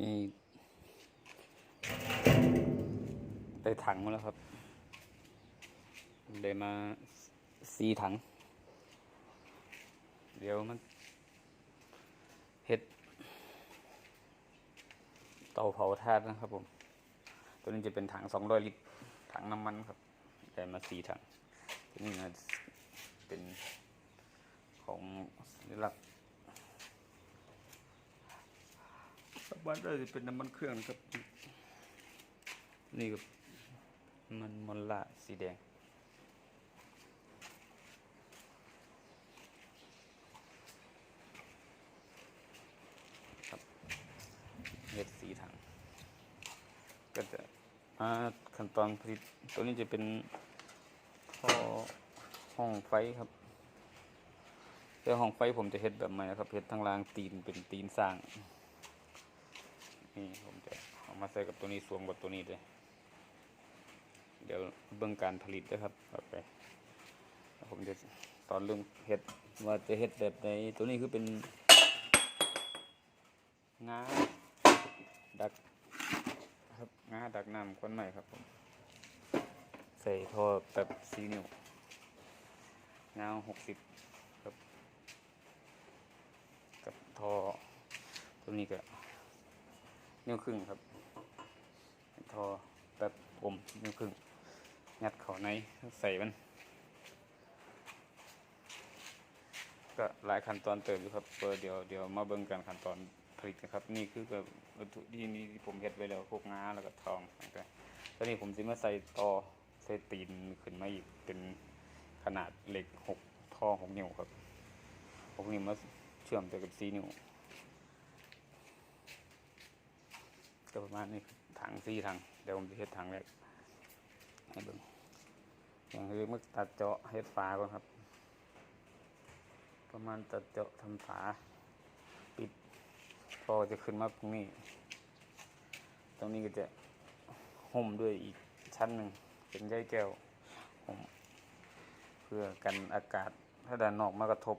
นี่ได้ถังมาแล้วครับ ได้มาสีถัง เดี๋ยวมันเห็ด เตาเผาธาตุนะครับผม ตัวนี้จะเป็นถังสองร้อยลิตร ถังน้ำมันครับ ได้มาสีถัง ตัวนี้นะเป็นของสัญลักษ บ้านเราจะเป็นน้ำมันเครื่องนะครับ นี่ก็มันมอลล่าสีแดงครับเห็ดสีถัง ก็จะอ่าขั้นตอนผลิตตัวนี้จะเป็นท่อห้องไฟครับแต่ห้องไฟผมจะเฮ็ดแบบใหม่นะครับเฮ็ดทั้งรางตีนเป็นตีนสร้าง นี่ผมจะเอามาใส่กับตัวนี้สวมกับตัวนี้เลยเดี๋ยวเบื้องการผลิตนะครับต่อไปผมจะสอนเรื่องเฮ็ดว่าจะเฮ็ดแบบไหนตัวนี้คือเป็นงาดักครับงาดักน้ำคนใหม่ครับผมใส่ท่อแบบสีนิวยาหกสิบครับกับท่อตัวนี้ก็ นิ้วครึ่งครับทอแบบอมนิ้วครึ่ง งัดเข้าในใส่มัน ก็หลายขั้นตอนเติมอยู่ครับเดี๋ยวเดี๋ยวมาเบิ่งกันขั้นตอนผลิตนะครับ นี่คือแบบวัตถุที่นี่ที่ผมเฮ็ดไว้แล้วพวกงาแล้วก็ทองต่างๆตอนนี้ผมจะมาใส่ต่อใส่ตีนขึ้นมาอีกเป็นขนาดเหล็กหกท่อหกนิ้วครับหกนิ้วมาเชื่อมต่อกับสี่นิ้ว ก็ประมาณนี้ถังสี่ถังเดี๋ยวผมจะเฮ็ดถังแรกให้เบิ่งอย่างแรกมันตัดเจาะเฮ็ดฝาก่อนครับ ประมาณตัดเจาะทำฝา ปิดพอจะขึ้นมาตรงนี้ ตรงนี้ก็จะห่มด้วยอีกชั้นหนึ่งเป็นใยแก้วห่มเพื่อกันอากาศถ้าด้านนอกมากระทบ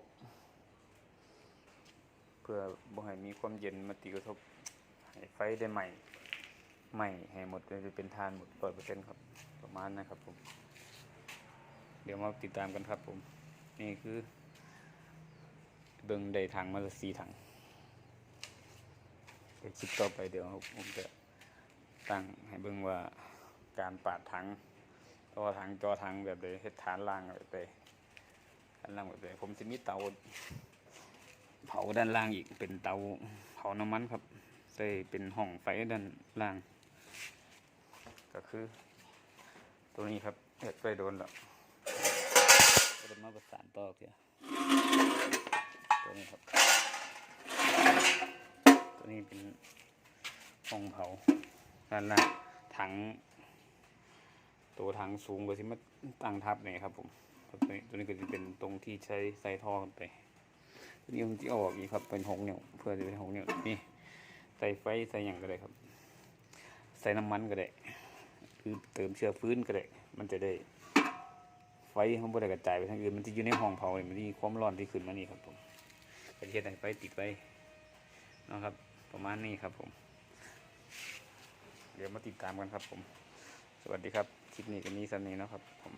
เพื่อบ่ให้มีความเย็นมาตีกระทบ ให้ไฟได้ใหม่ใหม่ให้หมดเลยจะเป็นทานหมดร้อยเปอร์เซ็นต์ครับประมาณนะครับผม เดี๋ยวมาติดตามกันครับผม นี่คือ เบิ้งได้ถังมาละสี่ถังเดี๋ยวคลิปต่อไปเดี๋ยวผมจะตั้งให้เบิ้งว่าการปาดถังต่อถังจอถังแบบใดเฮ็ดฐานล่างแบบใดฐานล่างแบบใดผมจะมีเตาเผาด้านล่างอีกเป็นเตาเผาน้ำมันครับ ใส่เป็นห้องไฟด้านล่าง ก็คือ ตัวนี้ครับเห็ดไปโดนแล้วก็จะมาประสานต่อเพียตัวนี้ครับ ตัวนี้เป็นห้องเผาด้านล่างถัง ตัวถังสูงกว่าที่มาตั้งทับเนี่ยครับผมตัวนี้ตัวนี้ก็จะเป็นตรงที่ใช้ใส่ท่อไปตัวนี้ผมจะอออกอีกครับเป็นหกนิ้วเพื่อจะเป็นหกนิ้วนี่ ใส่ไฟใส่อย่างก็ได้ครับ ใส่น้ำมันก็ได้คือเติมเชื้อฟื้นก็ได้มันจะได้ไฟเขาบ่ได้กระจายไปทางอื่นมันจะอยู่ในห้องเผาเนี่ยมันมีความร้อนที่ขึ้นมานี่ครับผมก็จะเฮ็ดให้ไฟติดไว้นะครับ ประมาณนี้ครับผม เดี๋ยวมาติดตามกันครับผม สวัสดีครับ คลิปนี้ก็มีสำนี้นะครับผม